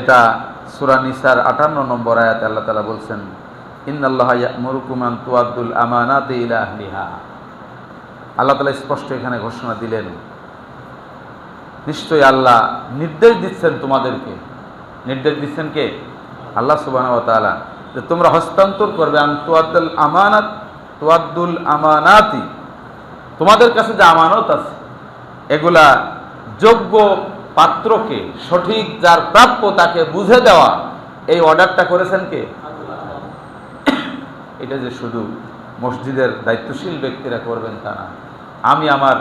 এটা সুরানিসার আটান্ন নম্বর আয়াত আল্লাহ তালা বলছেন, ইন্নাল্লাহ মরুকুমান তুয়াদ্দুল আমানাত ইলা আহলিহা। আল্লাহ তালা স্পষ্ট এখানে ঘোষণা দিলেন, নিশ্চয়ই আল্লাহ নির্দেশ দিচ্ছেন তোমাদেরকে। নির্দেশ দিচ্ছেন কে? আল্লাহ সুবাহ যে তোমরা হস্তান্তর করবে আন আমানাত তুয়াদ্দুল আমানাতি। তোমাদের কাছে যে আমানত আছে, এগুলা যোগ্য পাত্রকে সঠিক যার প্রাপ্য তাকে বুঝে দেওয়া, এই অর্ডারটা করেছেন কে? এটা যে শুধু মসজিদের দায়িত্বশীল ব্যক্তিরা করবেন তা না। আমি আমার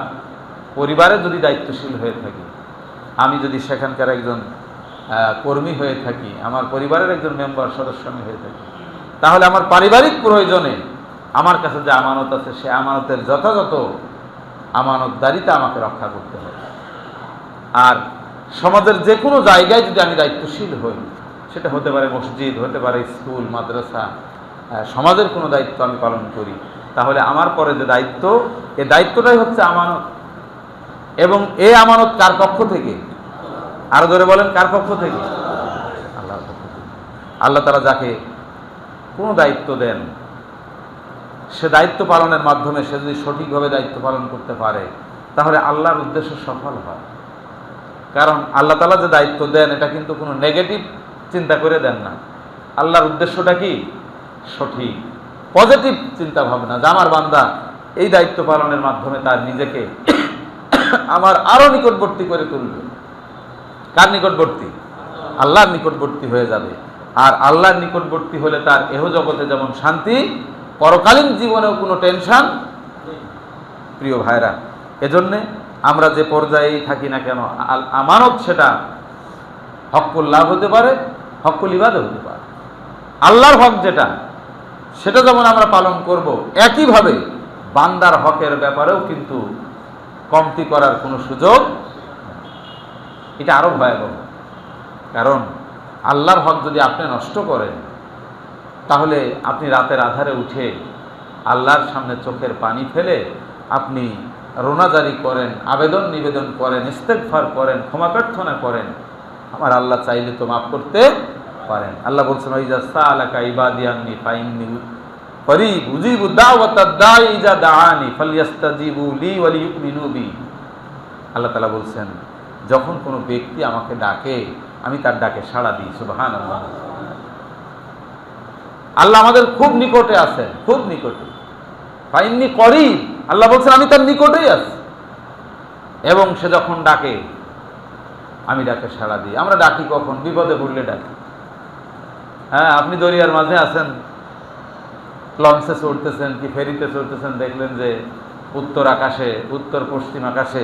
পরিবারে যদি দায়িত্বশীল হয়ে থাকি, আমি যদি সেখানকার একজন কর্মী হয়ে থাকি, আমার পরিবারের একজন মেম্বার, সদস্য আমি হয়ে থাকি, তাহলে আমার পারিবারিক প্রয়োজনে আমার কাছে যে আমানত আছে, সে আমানতের যথাযথ আমানতদারিতা আমাকে রক্ষা করতে হবে। আর সমাজের যে কোনো জায়গায় যদি আমি দায়িত্বশীল হই, সেটা হতে পারে মসজিদ, হতে পারে স্কুল, মাদ্রাসা সমাজের কোনো দায়িত্ব আমি পালন করি, তাহলে আমার পরে যে দায়িত্ব, এ দায়িত্বটাই হচ্ছে আমানত। এবং এ আমানত কার পক্ষ থেকে? আরও ধরে বলেন, কার পক্ষ থেকে? আল্লাহর পক্ষ থেকে। আল্লাহ তারা যাকে কোনো দায়িত্ব দেন, সে দায়িত্ব পালনের মাধ্যমে সে যদি সঠিকভাবে দায়িত্ব পালন করতে পারে, তাহলে আল্লাহর উদ্দেশ্য সফল হয়। কারণ আল্লাহ তালা যে দায়িত্ব দেন, এটা কিন্তু কোনো নেগেটিভ চিন্তা করে দেন না। আল্লাহর উদ্দেশ্যটা কি? সঠিক। পজিটিভ চিন্তা ভাবনা যে আমার বান্দা এই দায়িত্ব পালনের মাধ্যমে তার নিজেকে আমার আরও নিকটবর্তী করে তুলবে। কার নিকটবর্তী? আল্লাহর নিকটবর্তী হয়ে যাবে। আর আল্লাহর নিকটবর্তী হলে তার এহ জগতে যেমন শান্তি, পরকালীন জীবনেও কোনো টেনশন প্রিয় ভাইরা, এজন্যে আমরা যে পর্যায়েই থাকি না কেন আমানত সেটা হকুল লাভ হতে পারে হকুল ইবাদও হতে পারে। আল্লাহর হক যেটা, সেটা যেমন আমরা পালন করব, একইভাবে বান্দার হকের ব্যাপারেও কিন্তু কমতি করার কোনো সুযোগ এটা আরও ভয়াবহ। কারণ আল্লাহর হক যদি আপনি নষ্ট করেন, তাহলে আপনি রাতের আধারে উঠে আল্লাহর সামনে চোখের পানি ফেলে আপনি রোনাজারি করেন, আবেদন নিবেদন করেন ইস্তেকফার করেন, ক্ষমা প্রার্থনা করেন, আমার আল্লাহ চাইলে তো মাফ করতে পারেন। আল্লাহ বলছেন ওই যা সা আলাকা ইবাদিয়ান্নি পাইন্নি করিব, উজিবু দাওয়াতাদ দাঈ ইজা দাআনি ফালইস্তাজিবু লি ওয়া বি। আল্লাহ তাআলা বলছেন, যখন কোনো ব্যক্তি আমাকে ডাকে, আমি তার ডাকে সাড়া দিই, সুবহানাল্লাহ। আল্লাহ আমাদের খুব নিকটে আছেন, খুব নিকটে। ফাইননি করি আল্লাহ বলছেন, আমি তার নিকটেই আছি। এবং সে যখন ডাকে, আমি ডাকে সাড়া দিই। আমরা ডাকি কখন? বিপদে পড়লে ডাকি। হ্যাঁ আপনি দরিয়ার মাঝে আছেন, লঞ্চে চড়তেছেন কি ফেরিতে চড়তেছেন, দেখলেন যে উত্তর আকাশে, উত্তর পশ্চিম আকাশে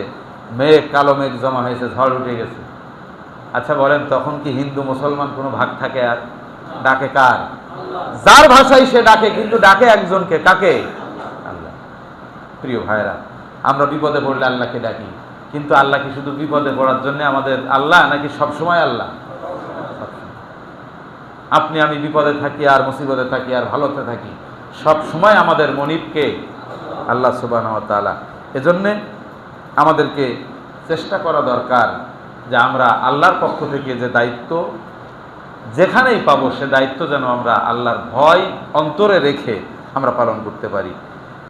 মেঘ, কালো মেঘ জমা হয়েছে, ঝড় উঠে গেছে। আচ্ছা বলেন, তখন কি হিন্দু, মুসলমান কোনো ভাগ থাকে আর? ডাকে কার? যার ভাষায় সে ডাকে, কিন্তু ডাকে একজনকে, কাকে? প্রিয় ভাইরা আমরা বিপদে পড়লে আল্লাহকে ডাকি। কিন্তু আল্লাহ কি শুধু বিপদে পড়ার জন্য আমাদের আল্লাহ নাকি সবসময় আল্লাহ? আপনি আমি বিপদে থাকি, আর মুসিবতে থাকি, আর ভালোতে থাকি সব সময় আমাদের মনিবকে আল্লাহ সুবাহ এজন্যে আমাদেরকে চেষ্টা করা দরকার যে আমরা আল্লাহর পক্ষ থেকে যে দায়িত্ব যেখানেই পাবো, সে দায়িত্ব যেন আমরা আল্লাহর ভয় অন্তরে রেখে আমরা পালন করতে পারি।